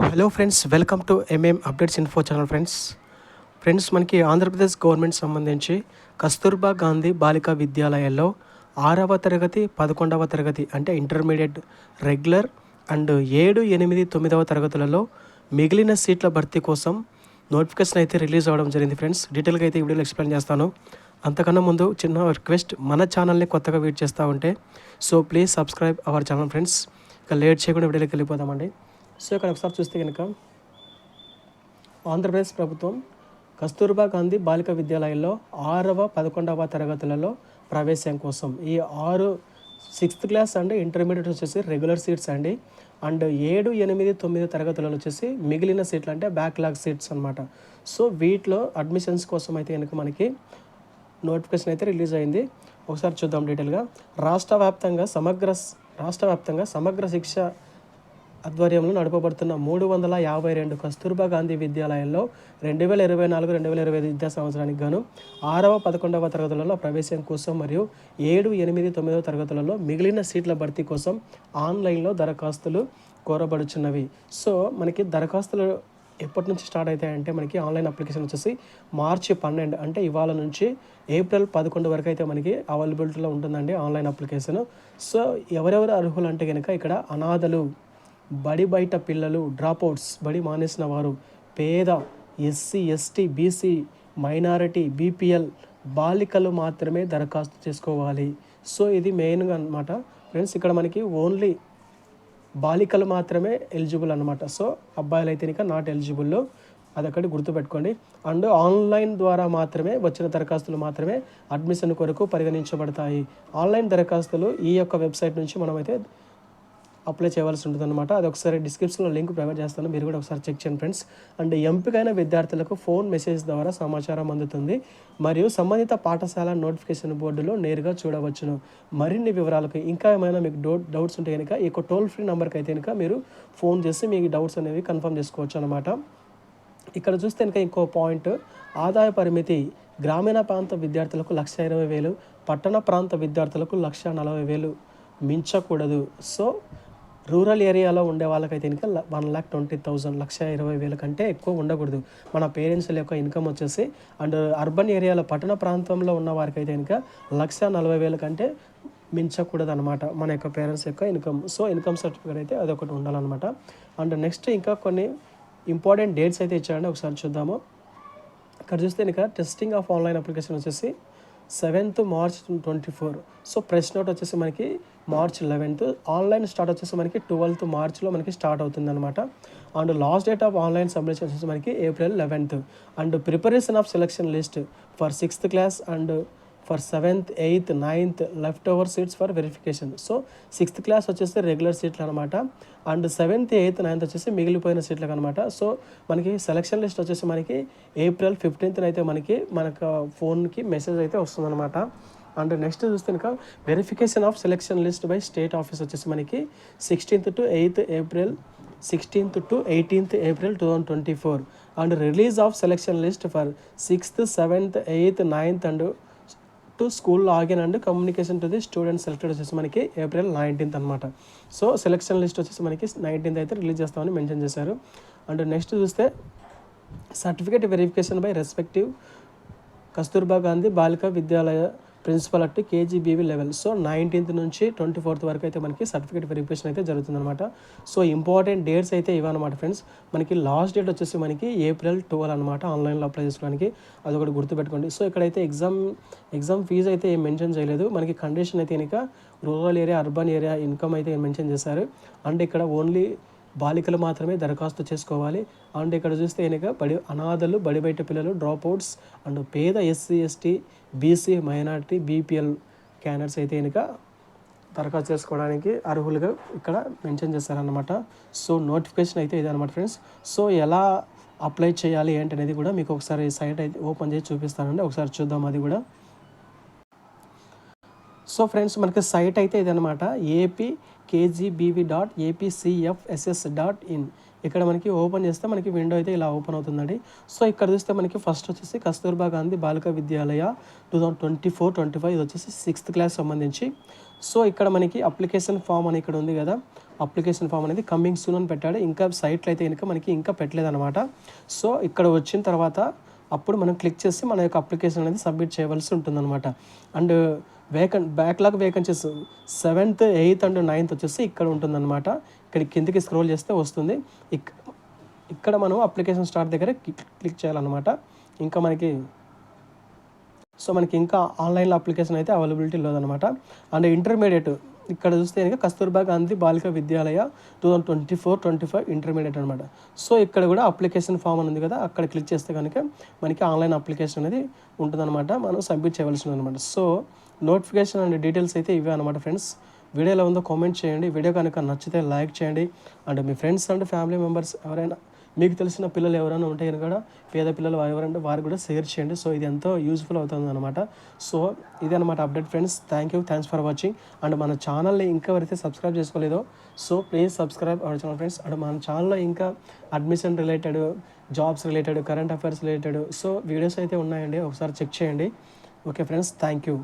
Hello friends welcome to MM updates info channel friends friends మనకి Andhra Pradesh government సంబంధించి కస్తూర్బా గాంధీ బాలికా విద్యాలయాల్లో ఆరవ తరగతి పదకొండవ తరగతి అంటే ఇంటర్మీడియట్ రెగ్యులర్ అండ్ ఏడు ఎనిమిది తొమ్మిదవ తరగతులలో మిగిలిన సీట్ల భర్తీ కోసం నోటిఫికేషన్ అయితే రిలీజ్ అవ్వడం జరిగింది ఫ్రెండ్స్ డీటెయిల్గా అయితే ఈ వీడియోలో ఎక్స్ప్లెయిన్ చేస్తాను. అంతకన్నా ముందు చిన్న రిక్వెస్ట్ మన ఛానల్ని కొత్తగా వెయిట్ చేస్తూ ఉంటే so please subscribe our channel friends ఇక లేట్ చేయకుండా వీడియోలోకి వెళ్ళిపోదామండి. సో ఇక్కడ ఒకసారి చూస్తే కనుక ఆంధ్రప్రదేశ్ ప్రభుత్వం కస్తూర్బా గాంధీ బాలిక విద్యాలయంలో ఆరవ పదకొండవ తరగతులలో ప్రవేశం కోసం ఈ ఆరు సిక్స్త్ క్లాస్ అండ్ ఇంటర్మీడియట్ వచ్చేసి రెగ్యులర్ సీట్స్ అండి. అండ్ ఏడు ఎనిమిది తొమ్మిది తరగతులలో వచ్చేసి మిగిలిన సీట్లు అంటే బ్యాక్లాగ్ సీట్స్ అనమాట సో వీటిలో అడ్మిషన్స్ కోసం అయితే కనుక మనకి నోటిఫికేషన్ అయితే రిలీజ్ అయింది. ఒకసారి చూద్దాం డీటెయిల్గా. రాష్ట్ర వ్యాప్తంగా సమగ్ర రాష్ట్ర వ్యాప్తంగా సమగ్ర శిక్ష ఆధ్వర్యంలో నడపబడుతున్న మూడు వందల యాభై రెండు కస్తూర్బా గాంధీ విద్యాలయంలో రెండు వేల ఇరవై నాలుగు రెండు వేల ఇరవై ఐదు విద్యా సంవత్సరానికి గాను ఆరవ పదకొండవ తరగతులలో ప్రవేశం కోసం మరియు ఏడు ఎనిమిది తొమ్మిదవ తరగతులలో మిగిలిన సీట్ల భర్తీ కోసం ఆన్లైన్లో దరఖాస్తులు కోరబడుచున్నవి. సో మనకి దరఖాస్తులు ఎప్పటి నుంచి స్టార్ట్ అవుతాయంటే మనకి ఆన్లైన్ అప్లికేషన్ వచ్చేసి మార్చి పన్నెండు అంటే ఇవాళ నుంచి ఏప్రిల్ పదకొండు వరకు అయితే మనకి అవైలబిలిటీలో ఉంటుందండి ఆన్లైన్ అప్లికేషన్. సో ఎవరెవరు అర్హులు అంటే కనుక ఇక్కడ అనాథలు బడి బయట పిల్లలు డ్రాప్అవుట్స్ బడి మానేసిన వారు పేద SC ST BC minority BPL బాలికలు మాత్రమే దరఖాస్తు చేసుకోవాలి. సో ఇది మెయిన్గా అనమాట ఫ్రెండ్స్ ఇక్కడ మనకి ఓన్లీ బాలికలు మాత్రమే ఎలిజిబుల్ అనమాట సో అబ్బాయిలు అయితే ఇక నాట్ ఎలిజిబుల్. అదొకటి గుర్తుపెట్టుకోండి. అండ్ ఆన్లైన్ ద్వారా మాత్రమే వచ్చిన దరఖాస్తులు మాత్రమే అడ్మిషన్ కొరకు పరిగణించబడతాయి. ఆన్లైన్ దరఖాస్తులు ఈ యొక్క వెబ్సైట్ నుంచి మనమైతే అప్లై చేయవలసి ఉంటుంది అనమాట అది ఒకసారి డిస్క్రిప్షన్లో లింక్ ప్రొవైడ్ చేస్తాను. మీరు కూడా ఒకసారి చెక్ చేయండి ఫ్రెండ్స్ అండ్ ఎంపికైన విద్యార్థులకు ఫోన్ మెసేజ్ ద్వారా సమాచారం అందుతుంది. మరియు సంబంధిత పాఠశాల నోటిఫికేషన్ బోర్డులో నేరుగా చూడవచ్చును. మరిన్ని వివరాలకు ఇంకా ఏమైనా మీకు డౌట్ డౌట్స్ ఉంటే కనుక ఈ యొక్క టోల్ ఫ్రీ నెంబర్కి అయితే కనుక మీరు ఫోన్ చేసి మీ డౌట్స్ అనేవి కన్ఫర్మ్ చేసుకోవచ్చు అనమాట ఇక్కడ చూస్తే కనుక ఇంకో పాయింట్ ఆదాయ పరిమితి గ్రామీణ ప్రాంత విద్యార్థులకు లక్ష ఇరవై వేలు పట్టణ ప్రాంత విద్యార్థులకు లక్ష నలభై వేలు మించకూడదు. సో రూరల్ ఏరియాలో ఉండే వాళ్ళకైతే ఇంకా వన్ ల్యాక్ ట్వంటీ థౌజండ్ లక్ష ఇరవై వేల కంటే ఎక్కువ ఉండకూడదు. మన పేరెంట్స్ యొక్క ఇన్కమ్ వచ్చేసి అండ్ అర్బన్ ఏరియాలో పట్టణ ప్రాంతంలో ఉన్న వారికైతే ఇంకా లక్ష నలభై వేల కంటే మించకూడదు అనమాట మన యొక్క పేరెంట్స్ యొక్క ఇన్కమ్ సో ఇన్కమ్ సర్టిఫికేట్ అయితే అదొకటి ఉండాలన్నమాట. అండ్ నెక్స్ట్ ఇంకా కొన్ని ఇంపార్టెంట్ డేట్స్ అయితే ఇచ్చారండి. ఒకసారి చూద్దాము. ఇక్కడ చూస్తే ఇంకా టెస్టింగ్ ఆఫ్ ఆన్లైన్ అప్లికేషన్ వచ్చేసి seventh March twenty four. So press note వచ్చేసి మనకి మార్చ్ లెవెన్త్. ఆన్లైన్ స్టార్ట్ వచ్చేసి మనకి ట్వెల్త్ మార్చ్లో మనకి స్టార్ట్ అవుతుంది అనమాట and last date of online submission వచ్చేసి మనకి April eleventh. And preparation of selection list for sixth class and for seventh eighth ninth left over seats for verification so sixth class వచ్చేసి regular సీట్లు అనమాట and seventh eighth ninth వచ్చేసి మిగిలిపోయిన సీట్లకు అనమాట so మనకి సెలక్షన్ లిస్ట్ వచ్చేసి మనకి ఏప్రిల్ ఫిఫ్టీన్త్న అయితే మనకి మనకు ఫోన్కి మెసేజ్ అయితే వస్తుందన్నమాట. అండ్ నెక్స్ట్ చూస్తే కనుక verification of selection list by state office వచ్చేసి మనకి sixteenth to eighth April sixteenth to eighteenth April two thousand twenty four and release of selection list for sixth seventh eighth ninth and to school login and communication to the student selected వచ్చేసి మనకి April nineteenth అనమాట so selection list వచ్చేసి మనకి nineteenth అయితే release చేస్తామని mention చేశారు. And next చూస్తే certificate verification by respective Kasturba Gandhi Balika Vidyalaya principal at KGBV level. So nineteenth నుంచి ట్వంటీ ఫోర్త్ వరకు అయితే మనకి సర్టిఫికేట్ వెరిఫికేషన్ అయితే జరుగుతుందన్నమాట. సో ఇంపార్టెంట్ డేట్స్ అయితే ఇవన్నమాట ఫ్రెండ్స్. మనకి లాస్ట్ డేట్ వచ్చేసి మనకి ఏప్రిల్ ట్వెల్వ్ అనమాట ఆన్లైన్లో అప్లై చేసుకోవడానికి. అది ఒకటి గుర్తుపెట్టుకోండి. సో ఇక్కడైతే ఎగ్జామ్ ఎగ్జామ్ ఫీజు అయితే ఏం మెన్షన్ చేయలేదు. మనకి కండిషన్ అయితే కనుక rural area urban area income అయితే మెన్షన్ చేశారు. అండ్ ఇక్కడ ఓన్లీ బాలికలు మాత్రమే దరఖాస్తు చేసుకోవాలి. అండ్ ఇక్కడ చూస్తే కనుక బడి అనాథలు బడి బయట పిల్లలు డ్రాప్ అవుట్స్ అండ్ పేద SC ST BC minority BPL క్యానర్స్ అయితే కనుక దరఖాస్తు చేసుకోవడానికి అర్హులుగా ఇక్కడ మెన్షన్ చేశారనమాట సో నోటిఫికేషన్ అయితే ఇదనమాట ఫ్రెండ్స్. సో ఎలా అప్లై చేయాలి ఏంటనేది కూడా మీకు ఒకసారి సైట్ అయితే ఓపెన్ చేసి చూపిస్తానండి. ఒకసారి చూద్దాం అది కూడా. సో ఫ్రెండ్స్ మనకి సైట్ అయితే ఇదనమాట AP KGBV dot APCFSS dot in ఇక్కడ మనకి ఓపెన్ చేస్తే మనకి విండో అయితే ఇలా ఓపెన్ అవుతుందండి. సో ఇక్కడ చూస్తే మనకి ఫస్ట్ వచ్చేసి Kasturba Gandhi Balika Vidyalaya two thousand twenty four twenty five ఇది వచ్చేసి సిక్స్త్ క్లాస్ సంబంధించి. సో ఇక్కడ మనకి అప్లికేషన్ ఫామ్ అని ఇక్కడ ఉంది కదా. అప్లికేషన్ ఫామ్ అనేది కమింగ్ సూన్ అని పెట్టాడు. ఇంకా సైట్లో అయితే కనుక మనకి ఇంకా పెట్టలేదన్నమాట. సో ఇక్కడ వచ్చిన తర్వాత అప్పుడు మనం క్లిక్ చేసి మన యొక్క అప్లికేషన్ అనేది సబ్మిట్ చేయవలసి ఉంటుందన్నమాట. And vacant backlog vacancies seventh eighth and ninth వచ్చేసి ఇక్కడ ఉంటుందన్నమాట. ఇక్కడ కిందకి స్క్రోల్ చేస్తే వస్తుంది. ఇక్ ఇక్కడ మనం అప్లికేషన్ స్టార్ట్ దగ్గర క్లిక్ క్లిక్ చేయాలన్నమాట. ఇంకా మనకి సో మనకి ఇంకా ఆన్లైన్లో అప్లికేషన్ అయితే అవైలబిలిటీ లేదనమాట అండ్ ఇంటర్మీడియట్ ఇక్కడ చూస్తే కనుక Kasturba Gandhi Balika Vidyalaya two thousand twenty four twenty five intermediate అనమాట సో ఇక్కడ కూడా అప్లికేషన్ ఫామ్ అని ఉంది కదా అక్కడ క్లిక్ చేస్తే కనుక మనకి ఆన్లైన్ అప్లికేషన్ అనేది ఉంటుందన్నమాట. మనం సబ్మిట్ చేయవలసింది అనమాట సో నోటిఫికేషన్ అండ్ డీటెయిల్స్ అయితే ఇవే అనమాట ఫ్రెండ్స్ వీడియో ఎలా ఉందో కామెంట్ చేయండి. వీడియో కనుక నచ్చితే లైక్ చేయండి. అండ్ మీ ఫ్రెండ్స్ అండ్ ఫ్యామిలీ మెంబర్స్ ఎవరైనా మీకు తెలిసిన పిల్లలు ఎవరైనా ఉంటే కనుక కూడా పేద పిల్లలు ఎవరంటే వారు కూడా షేర్ చేయండి. సో ఇది ఎంతో యూజ్ఫుల్ అవుతుంది అనమాట సో ఇది అనమాట update friends thank you thanks for watching and మన ఛానల్ని ఇంకా ఎవరైతే subscribe చేసుకోలేదో so please subscribe our channel friends and మన ఛానల్లో ఇంకా admission related jobs related current affairs related so videos అయితే ఉన్నాయండి. ఒకసారి చెక్ చేయండి. Okay friends thank you